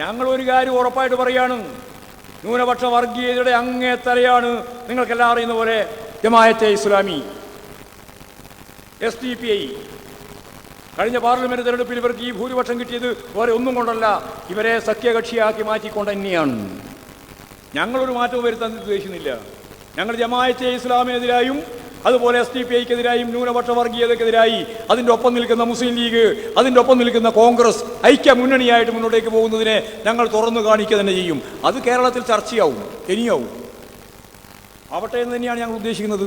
ഞങ്ങൾ ഒരു കാര്യം ഉറപ്പായിട്ട് പറയാണ്. ന്യൂനപക്ഷ വർഗീയതയുടെ അങ്ങേ തലയാണ് നിങ്ങൾക്കെല്ലാം അറിയുന്ന പോലെ Jamaat-e Islami. S D P I കഴിഞ്ഞ പാർലമെന്റ് തെരഞ്ഞെടുപ്പിൽ ഇവർക്ക് ഈ ഭൂരിപക്ഷം കിട്ടിയത് വേറെ ഒന്നും കൊണ്ടല്ല ഇവരെ സഖ്യകക്ഷിയാക്കി മാറ്റിക്കൊണ്ട് തന്നെയാണ്. ഞങ്ങളൊരു മാറ്റവും വരുത്താൻ ഉദ്ദേശിക്കുന്നില്ല. ഞങ്ങൾ ജമായത്തെ ഇസ്ലാമിനെതിരായും അതുപോലെ എസ് ഡി പി ഐക്കെതിരായും ന്യൂനപക്ഷ വർഗീയതക്കെതിരായി അതിന്റെ ഒപ്പം നിൽക്കുന്ന മുസ്ലിം ലീഗ് അതിന്റെ ഒപ്പം നിൽക്കുന്ന കോൺഗ്രസ് ഐക്യ മുന്നണിയായിട്ട് മുന്നോട്ടേക്ക് പോകുന്നതിനെ ഞങ്ങൾ തുറന്നു കാണിക്കുക തന്നെ ചെയ്യും. അത് കേരളത്തിൽ ചർച്ചയാവും ഇനിയാവും. ആവട്ടെ എന്ന് തന്നെയാണ് ഞങ്ങൾ ഉദ്ദേശിക്കുന്നത്.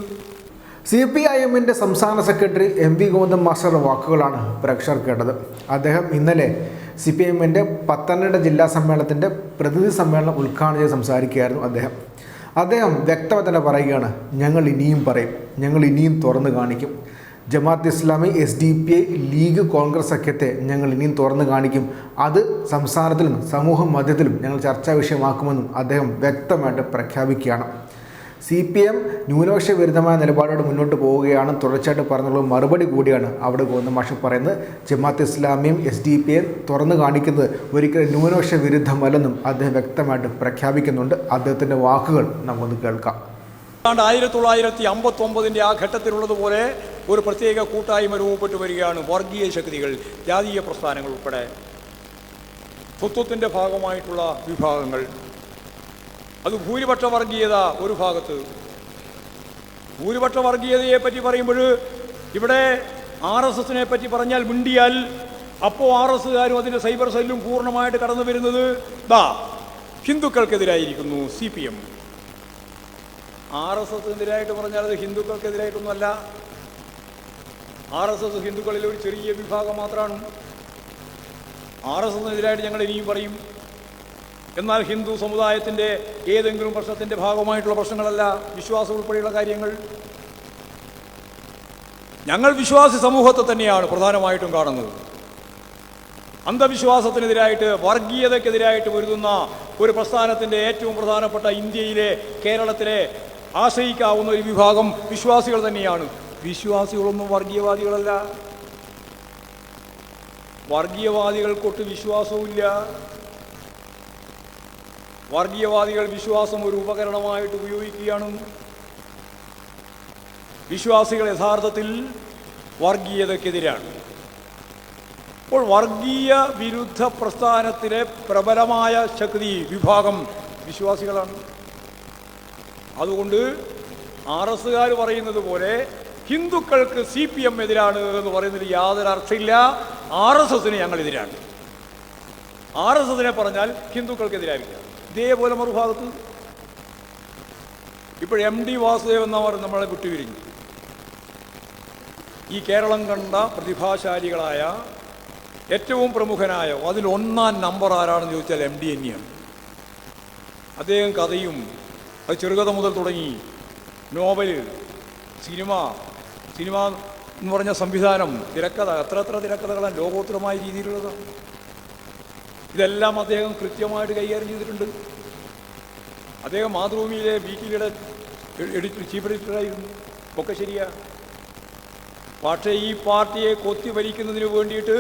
സി പി ഐ എമ്മിന്റെ സംസ്ഥാന സെക്രട്ടറി എം വി ഗോവിന്ദൻ മാസ്റ്ററുടെ വാക്കുകളാണ് പ്രേക്ഷകർ കേട്ടത്. അദ്ദേഹം ഇന്നലെ സി പി എമ്മിന്റെ പത്തനംതിട്ട ജില്ലാ സമ്മേളനത്തിന്റെ പ്രതിനിധി സമ്മേളനം ഉദ്ഘാടനം ചെയ്ത് സംസാരിക്കുകയായിരുന്നു അദ്ദേഹം. അദ്ദേഹം വ്യക്തത തന്നെ പറയുകയാണ് ഞങ്ങൾ ഇനിയും പറയും ഞങ്ങൾ ഇനിയും തുറന്നു കാണിക്കും. Jamaat Islami S D P I League Congress സഖ്യത്തെ ഞങ്ങൾ ഇനിയും തുറന്നു കാണിക്കും. അത് സംസ്ഥാനത്തിലും സമൂഹ മധ്യത്തിലും ഞങ്ങൾ ചർച്ചാ വിഷയമാക്കുമെന്നും അദ്ദേഹം വ്യക്തമായിട്ട് പ്രഖ്യാപിക്കുകയാണ്. സി പി എം ന്യൂനപക്ഷ വിരുദ്ധമായ നിലപാടോട് മുന്നോട്ട് പോവുകയാണ് തുടർച്ചയായിട്ട് പറഞ്ഞുള്ള മറുപടി കൂടിയാണ് അവിടെ ഗോവിന്ദ മാഷ് പറയുന്നത് ജമാഅത്ത് ഇസ്ലാമിയും എസ് ഡി പി എം തുറന്നു കാണിക്കുന്നത് ഒരിക്കലും ന്യൂനപക്ഷ വിരുദ്ധമല്ലെന്നും അദ്ദേഹം വ്യക്തമായിട്ട് പ്രഖ്യാപിക്കുന്നുണ്ട്. അദ്ദേഹത്തിന്റെ വാക്കുകൾ നമുക്കൊന്ന് കേൾക്കാം. ഏതാണ്ട് ആയിരത്തി തൊള്ളായിരത്തി അമ്പത്തി ഒമ്പതിന്റെ ആ ഘട്ടത്തിലുള്ളതുപോലെ ഒരു പ്രത്യേക കൂട്ടായ്മ രൂപപ്പെട്ടു വരികയാണ് വർഗീയ ശക്തികൾ ജാതീയ പ്രസ്ഥാനങ്ങൾ ഉൾപ്പെടെ. സ്വത്വത്തിന്റെ ഭാഗമായിട്ടുള്ള വിഭാഗങ്ങൾ. അത് ഭൂരിപക്ഷ വർഗീയത ഒരു ഭാഗത്ത്. ഭൂരിപക്ഷ വർഗീയതയെ പറ്റി പറയുമ്പോൾ ഇവിടെ ആർ എസ് എസിനെ പറ്റി പറഞ്ഞാൽ മുണ്ടിയാൽ അപ്പോൾ ആർ എസ്സുകാരും അതിന്റെ സൈബർ സെല്ലും പൂർണമായിട്ട് കടന്നു വരുന്നത് ദാ ഹിന്ദുക്കൾക്കെതിരായിരിക്കുന്നു C P M R S എസിനെതിരായിട്ട് പറഞ്ഞാൽ അത് ഹിന്ദുക്കൾക്കെതിരായിട്ടൊന്നുമല്ല. ആർ എസ് എസ് ഹിന്ദുക്കളിൽ ഒരു ചെറിയ വിഭാഗം മാത്രമാണ്. ആർ എസ് എസിനെതിരായിട്ട് ഞങ്ങൾ ഇനിയും പറയും. എന്നാൽ ഹിന്ദു സമുദായത്തിന്റെ ഏതെങ്കിലും പ്രശ്നത്തിന്റെ ഭാഗമായിട്ടുള്ള പ്രശ്നങ്ങളല്ല വിശ്വാസം ഉൾപ്പെടെയുള്ള കാര്യങ്ങൾ. ഞങ്ങൾ വിശ്വാസി സമൂഹത്തെ തന്നെയാണ് പ്രധാനമായിട്ടും കാണുന്നത്. അന്ധവിശ്വാസത്തിനെതിരായിട്ട് വർഗീയതയ്ക്കെതിരായിട്ട് പൊരുതുന്ന ഒരു പ്രസ്ഥാനത്തിന്റെ ഏറ്റവും പ്രധാനപ്പെട്ട ഇന്ത്യയിലെ കേരളത്തിലെ ആശ്രയിക്കാവുന്ന ഒരു വിഭാഗം വിശ്വാസികൾ തന്നെയാണ്. വിശ്വാസികളൊന്നും വർഗീയവാദികളല്ല. വർഗീയവാദികൾക്കൊട്ട് വിശ്വാസവുമില്ല. വർഗീയവാദികൾ വിശ്വാസം ഒരു ഉപകരണമായിട്ട് ഉപയോഗിക്കുകയാണ്. വിശ്വാസികൾ യഥാർത്ഥത്തിൽ വർഗീയതയ്ക്കെതിരാണ് അപ്പോൾ വർഗീയ വിരുദ്ധ പ്രസ്ഥാനത്തിലെ പ്രബലമായ ശക്തി വിഭാഗം വിശ്വാസികളാണ്. അതുകൊണ്ട് ആർ എസ്സുകാർ പറയുന്നത് പോലെ ഹിന്ദുക്കൾക്ക് സി പി എം എതിരാണ് എന്ന് പറയുന്നതിൽ യാതൊരു അർത്ഥമില്ല. ആർ എസ് എസിന് ഞങ്ങൾ എതിരാണ്. ആർ എസ് എസിനെ പറഞ്ഞാൽ ഹിന്ദുക്കൾക്കെതിരായിരിക്കും ഇതേപോലെ മറുഭാഗത്ത് ഇപ്പോൾ എം ഡി വാസുദേവൻ എന്നവർ നമ്മളെ വിട്ടുപിരിഞ്ഞു ഈ കേരളം കണ്ട പ്രതിഭാശാലികളായ ഏറ്റവും പ്രമുഖനായ അതിൽ ഒന്നാം നമ്പർ ആരാണെന്ന് ചോദിച്ചാൽ എം ഡി തന്നെയാണ്. അദ്ദേഹം കഥയും അത് ചെറുകഥ മുതൽ തുടങ്ങി നോവൽ സിനിമ സിനിമ എന്ന് പറഞ്ഞ സംവിധാനം തിരക്കഥ എത്ര എത്ര തിരക്കഥകളാണ് ലോകോത്തരമായ രീതിയിലുള്ളതാണ്. ഇതെല്ലാം അദ്ദേഹം കൃത്യമായിട്ട് കൈകാര്യം ചെയ്തിട്ടുണ്ട്. അദ്ദേഹം മാതൃഭൂമിയിലെ വീക്കിലിയുടെ എഡിറ്റർ ചീഫ് എഡിറ്ററായിരുന്നു ഒക്കെ ശരിയാ. പക്ഷേ ഈ പാർട്ടിയെ കൊത്തി ഭരിക്കുന്നതിന് വേണ്ടിയിട്ട്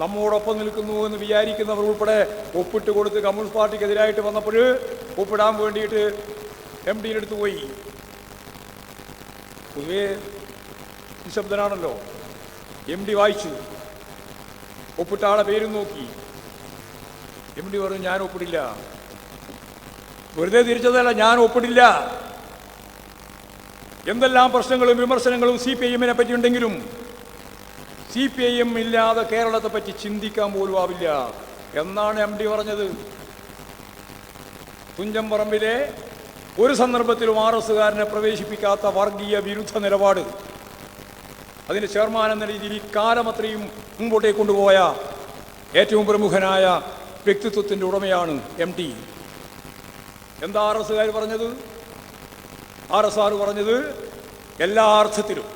നമ്മോടൊപ്പം നിൽക്കുന്നു എന്ന് വിചാരിക്കുന്നവർ ഉൾപ്പെടെ ഒപ്പിട്ട് കൊടുത്ത് കമ്മ്യൂണിസ്റ്റ് പാർട്ടിക്കെതിരായിട്ട് വന്നപ്പോൾ ഒപ്പിടാൻ വേണ്ടിയിട്ട് എം ഡിയിലെടുത്ത് പോയി. പൊതുവേ നിശബ്ദനാണല്ലോ. എം ഡി വായിച്ചു. ഒപ്പിട്ട ആളെ പേരും നോക്കി. എം ഡി പറഞ്ഞു ഞാൻ ഒപ്പിടില്ല. വെറുതെ തിരിച്ചതല്ല ഞാൻ ഒപ്പിടില്ല. എന്തെല്ലാം പ്രശ്നങ്ങളും വിമർശനങ്ങളും സി പി ഐ എമ്മിനെ പറ്റിയുണ്ടെങ്കിലും സി പി ഐ എം ഇല്ലാതെ കേരളത്തെ പറ്റി ചിന്തിക്കാൻ പോലും ആവില്ല. എന്നാണ് എം ഡി പറഞ്ഞത്. തുഞ്ചംപറമ്പിലെ ഒരു സന്ദർഭത്തിലും ആർ എസ്സുകാരനെ പ്രവേശിപ്പിക്കാത്ത വർഗീയ വിരുദ്ധ നിലപാട്. അതിന് ചെയർമാൻ എന്ന രീതിയിൽ ഈ കാലമത്രയും മുമ്പോട്ടേക്ക് കൊണ്ടുപോയ ഏറ്റവും പ്രമുഖനായ വ്യക്തിത്വത്തിന്റെ ഉടമയാണ് എം ടി എന്താ ആർ എസുകാർ പറഞ്ഞത്? ആർ എസ് ആർ പറഞ്ഞത് എല്ലാ അർത്ഥത്തിലും.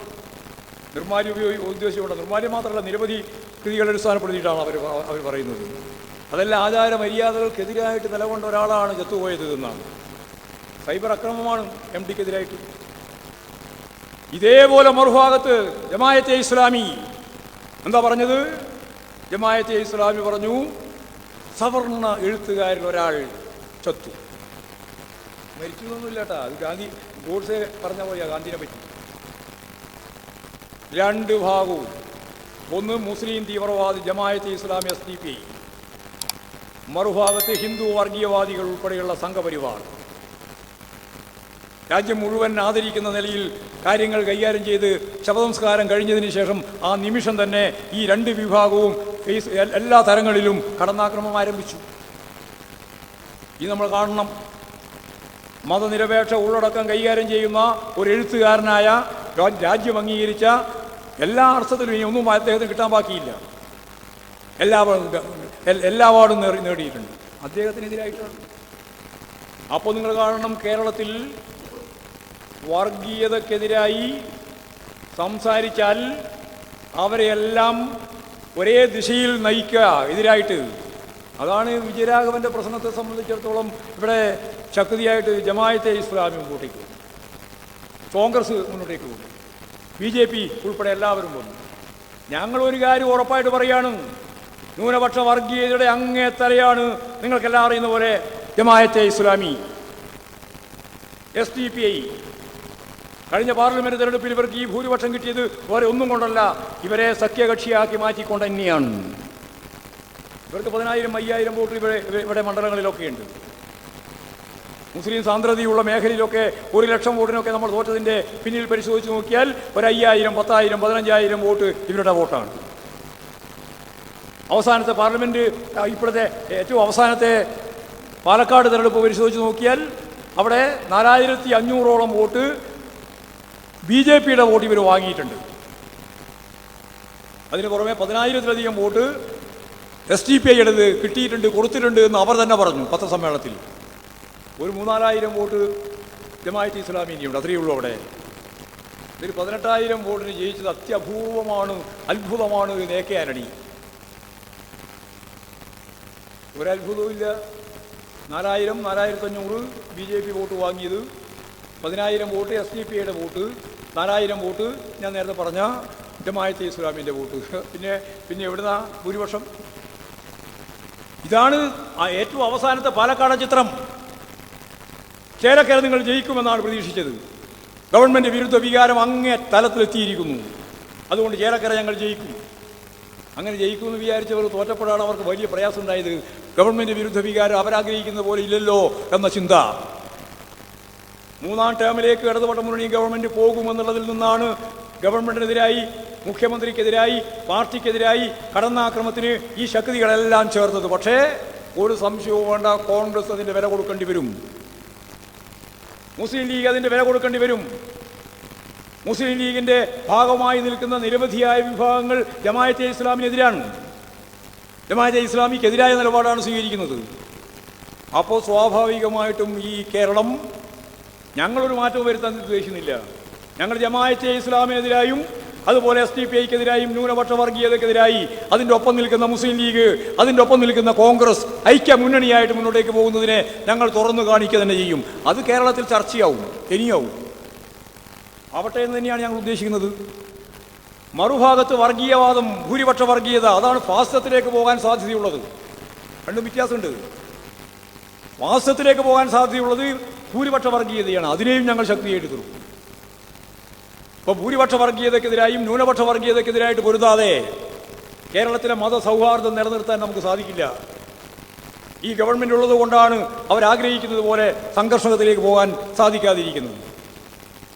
നിർമ്മാല്യം ഉപയോഗി ഉദ്ദേശിച്ചുകൊണ്ട് നിർമ്മാല്യം മാത്രമല്ല നിരവധി കൃതികളെ അടിസ്ഥാനപ്പെടുത്തിയിട്ടാണ് അവർ അവർ പറയുന്നത്. അതെല്ലാം ആചാര മര്യാദകൾക്കെതിരായിട്ട് നിലകൊണ്ട ഒരാളാണ് ചത്തുപോയത് എന്നാണ്. സൈബർ അക്രമമാണ് എം ഡിക്കെതിരായിട്ട്. ഇതേപോലെ മറുഭാഗത്ത് ജമായത്തെ ഇസ്ലാമി എന്താ പറഞ്ഞത്? ജമായത്തെ ഇസ്ലാമി പറഞ്ഞു സവർണ എഴുത്തുകാരിൽ ഒരാൾ ചത്തു. മരിച്ചു എന്നൊന്നുമില്ല കേട്ടാ അത് ഗാന്ധി ഗോഡ്സെ പറഞ്ഞ പോലെയാ ഗാന്ധിനെ പറ്റി. രണ്ട് ഭാഗവും. ഒന്ന് മുസ്ലിം തീവ്രവാദി Jamaat Islami S D P മറുഭാഗത്ത് ഹിന്ദു വർഗീയവാദികൾ ഉൾപ്പെടെയുള്ള സംഘപരിവാർ. രാജ്യം മുഴുവൻ ആദരിക്കുന്ന നിലയിൽ കാര്യങ്ങൾ കൈകാര്യം ചെയ്ത് ശവസംസ്കാരം കഴിഞ്ഞതിന് ശേഷം ആ നിമിഷം തന്നെ ഈ രണ്ട് വിഭാഗവും എൽ- എല്ലാ തരങ്ങളിലും കടന്നാക്രമം ആരംഭിച്ചു. ഈ നമ്മൾ കാണണം. മതനിരപേക്ഷ ഉള്ളടക്കം കൈകാര്യം ചെയ്യുന്ന ഒരു എഴുത്തുകാരനായ രാജ്യം അംഗീകരിച്ച എല്ലാ അർത്ഥത്തിലും ഇനി ഒന്നും അദ്ദേഹത്തിന് കിട്ടാൻ ബാക്കിയില്ല. എല്ലാ എല്ലാ അവാർഡും നേടി- നേടിയിട്ടുണ്ട്. അദ്ദേഹത്തിനെതിരായിട്ടാണ്. അപ്പോൾ നിങ്ങൾ കാണണം കേരളത്തിൽ വർഗീയതക്കെതിരായി സംസാരിച്ചാൽ അവരെയെല്ലാം ഒരേ ദിശയിൽ നയിക്കുക എതിരായിട്ട്. അതാണ് വിജയരാഘവന്റെ പ്രശ്നത്തെ സംബന്ധിച്ചിടത്തോളം ഇവിടെ ശക്തിയായിട്ട് ജമായത്തെ ഇസ്ലാമി മുമ്പോട്ടേക്ക് വന്നു. കോൺഗ്രസ് മുന്നോട്ടേക്ക് പോകും ബി ജെ പി ഉൾപ്പെടെ എല്ലാവരും വന്നു ഞങ്ങൾ ഒരു കാര്യം ഉറപ്പായിട്ട് പറയാണ്. ന്യൂനപക്ഷ വർഗീയതയുടെ അങ്ങേ തലയാണ് നിങ്ങൾക്കെല്ലാം അറിയുന്ന പോലെ Jamaat-e Islami. S D P I. കഴിഞ്ഞ പാർലമെന്റ് തെരഞ്ഞെടുപ്പിൽ ഇവർക്ക് ഈ ഭൂരിപക്ഷം കിട്ടിയത് വേറെ ഒന്നും കൊണ്ടല്ല. ഇവരെ സഖ്യകക്ഷിയാക്കി മാറ്റിക്കൊണ്ട് തന്നെയാണ്. ഇവർക്ക് പതിനായിരം അയ്യായിരം വോട്ട് ഇവിടെ ഇവിടെ മണ്ഡലങ്ങളിലൊക്കെ ഉണ്ട്. മുസ്ലിം സാന്ദ്രതയുള്ള മേഖലയിലൊക്കെ ഒരു ലക്ഷം വോട്ടിനൊക്കെ നമ്മൾ തോറ്റതിന്റെ പിന്നിൽ പരിശോധിച്ച് നോക്കിയാൽ ഒരു അയ്യായിരം പത്തായിരം പതിനഞ്ചായിരം വോട്ട് ഇവരുടെ വോട്ടാണ്. അവസാനത്തെ പാർലമെന്റ് ഇപ്പോഴത്തെ ഏറ്റവും അവസാനത്തെ പാലക്കാട് തെരഞ്ഞെടുപ്പ് പരിശോധിച്ച് നോക്കിയാൽ അവിടെ നാലായിരത്തി അഞ്ഞൂറോളം വോട്ട് ബി ജെ പിയുടെ വോട്ട് ഇവർ വാങ്ങിയിട്ടുണ്ട്. അതിന് പുറമെ പതിനായിരത്തിലധികം വോട്ട് എസ് ഡി പി ഐയുടേത് കിട്ടിയിട്ടുണ്ട് കൊടുത്തിട്ടുണ്ട് എന്ന് അവർ തന്നെ പറഞ്ഞു പത്രസമ്മേളനത്തിൽ. ഒരു മൂന്നാലായിരം വോട്ട് ജമായത്ത് ഇസ്ലാമിനിയുണ്ട് അത്രയേ ഉള്ളൂ അവിടെ. ഇതിൽ പതിനെട്ടായിരം വോട്ടിന് ജയിച്ചത് അത്യപൂർവമാണ് അത്ഭുതമാണ് എ കെ ആന്റണി. ഒരത്ഭുതവുമില്ല. നാലായിരം നാലായിരത്തഞ്ഞൂറ് ബി ജെ പി വോട്ട് വാങ്ങിയത് പതിനായിരം വോട്ട് എസ് ഡി പി ഐയുടെ വോട്ട് നാലായിരം വോട്ട് ഞാൻ നേരത്തെ പറഞ്ഞ ജമായത്തെ ഇസ്ലാമിന്റെ വോട്ട്. പിന്നെ പിന്നെ എവിടുന്ന ഭൂരിപക്ഷം? ഇതാണ് ഏറ്റവും അവസാനത്തെ പാലക്കാട് ചിത്രം. ചേലക്കര നിങ്ങൾ ജയിക്കുമെന്നാണ് പ്രതീക്ഷിച്ചത്. ഗവൺമെന്റ് വിരുദ്ധ വികാരം അങ്ങേ തലത്തിലെത്തിയിരിക്കുന്നു. അതുകൊണ്ട് ചേലക്കര ഞങ്ങൾ ജയിക്കും. അങ്ങനെ ജയിക്കുമെന്ന് വിചാരിച്ചവർ തോറ്റപ്പോഴാണ് അവർക്ക് വലിയ പ്രയാസം ഉണ്ടായത്. ഗവൺമെന്റ് വിരുദ്ധ വികാരം അവരാഗ്രഹിക്കുന്ന പോലെ ഇല്ലല്ലോ എന്ന ചിന്ത. മൂന്നാം ടേമിലേക്ക് ഇടതുപക്ഷ മുന്നണി ഗവൺമെന്റ് പോകുമെന്നുള്ളതിൽ നിന്നാണ് ഗവൺമെന്റിനെതിരായി മുഖ്യമന്ത്രിക്കെതിരായി പാർട്ടിക്കെതിരായി കടന്നാക്രമത്തിന് ഈ ശക്തികളെല്ലാം ചേർത്തത്. പക്ഷേ ഒരു സംശയവും വേണ്ട കോൺഗ്രസ് അതിന്റെ വില കൊടുക്കേണ്ടി വരും. മുസ്ലിം ലീഗ് അതിന്റെ വില കൊടുക്കേണ്ടി വരും. മുസ്ലിം ലീഗിന്റെ ഭാഗമായി നിൽക്കുന്ന നിരവധിയായ വിഭാഗങ്ങൾ ജമായത്തെ ഇസ്ലാമിനെതിരാണ്. ജമായത്തെ ഇസ്ലാമിക്കെതിരായ നിലപാടാണ് സ്വീകരിക്കുന്നത്. അപ്പോൾ സ്വാഭാവികമായിട്ടും ഈ കേരളം ഞങ്ങളൊരു മാറ്റവും വരുത്താൻ ഉദ്ദേശിക്കുന്നില്ല. ഞങ്ങൾ ജമായത്തെ ഇസ്ലാമിനെതിരായും അതുപോലെ എസ് ഡി പി ഐക്കെതിരായും ന്യൂനപക്ഷ വർഗീയതക്കെതിരായി അതിന്റെ ഒപ്പം നിൽക്കുന്ന മുസ്ലിം ലീഗ് അതിന്റെ ഒപ്പം നിൽക്കുന്ന കോൺഗ്രസ് ഐക്യ മുന്നണിയായിട്ട് മുന്നോട്ടേക്ക് പോകുന്നതിനെ ഞങ്ങൾ തുറന്നു കാണിക്കുക തന്നെ ചെയ്യും. അത് കേരളത്തിൽ ചർച്ചയാവും ഇനിയാവും. ആവട്ടെ എന്ന് തന്നെയാണ് ഞങ്ങൾ ഉദ്ദേശിക്കുന്നത്. മറുഭാഗത്ത് വർഗീയവാദം ഭൂരിപക്ഷ വർഗീയത അതാണ് ഫാസ്റ്റത്തിലേക്ക് പോകാൻ സാധ്യതയുള്ളത്. രണ്ടും വ്യത്യാസമുണ്ട്. ഫാസ്തത്തിലേക്ക് പോകാൻ സാധ്യതയുള്ളത് ഭൂരിപക്ഷ വർഗീയതയാണ് അതിനെയും ഞങ്ങൾ ശക്തിയായിട്ട് തീർക്കും. ഇപ്പോൾ ഭൂരിപക്ഷ വർഗീയതക്കെതിരായും ന്യൂനപക്ഷ വർഗീയതക്കെതിരായിട്ട് പൊരുതാതെ കേരളത്തിലെ മതസൗഹാർദ്ദം നിലനിർത്താൻ നമുക്ക് സാധിക്കില്ല. ഈ ഗവൺമെന്റ് ഉള്ളത് കൊണ്ടാണ് അവരാഗ്രഹിക്കുന്നത് പോലെ സംഘർഷത്തിലേക്ക് പോകാൻ സാധിക്കാതിരിക്കുന്നത്.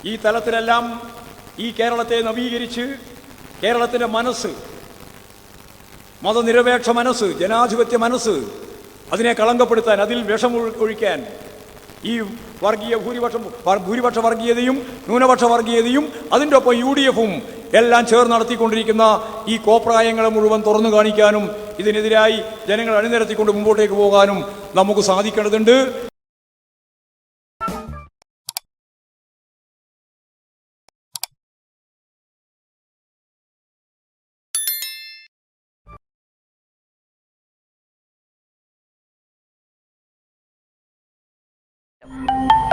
ഈ തലത്തിലെല്ലാം ഈ കേരളത്തെ നവീകരിച്ച് കേരളത്തിന്റെ മനസ്സ് മതനിരപേക്ഷ മനസ്സ് ജനാധിപത്യ മനസ്സ് അതിനെ കളങ്കപ്പെടുത്താൻ അതിൽ വിഷം ഒഴിക്കാൻ ഈ വർഗീയ ഭൂരിപക്ഷം ഭൂരിപക്ഷ വർഗീയതയും ന്യൂനപക്ഷ വർഗീയതയും അതിന്റെ ഒപ്പം യു ഡി എഫും എല്ലാം ചേർന്ന് നടത്തിക്കൊണ്ടിരിക്കുന്ന ഈ കോപ്രായങ്ങളെ മുഴുവൻ തുറന്നു കാണിക്കാനും ഇതിനെതിരായി ജനങ്ങൾ അണിനിരത്തിക്കൊണ്ട് മുമ്പോട്ടേക്ക് പോകാനും നമുക്ക് സാധിക്കേണ്ടതുണ്ട്. you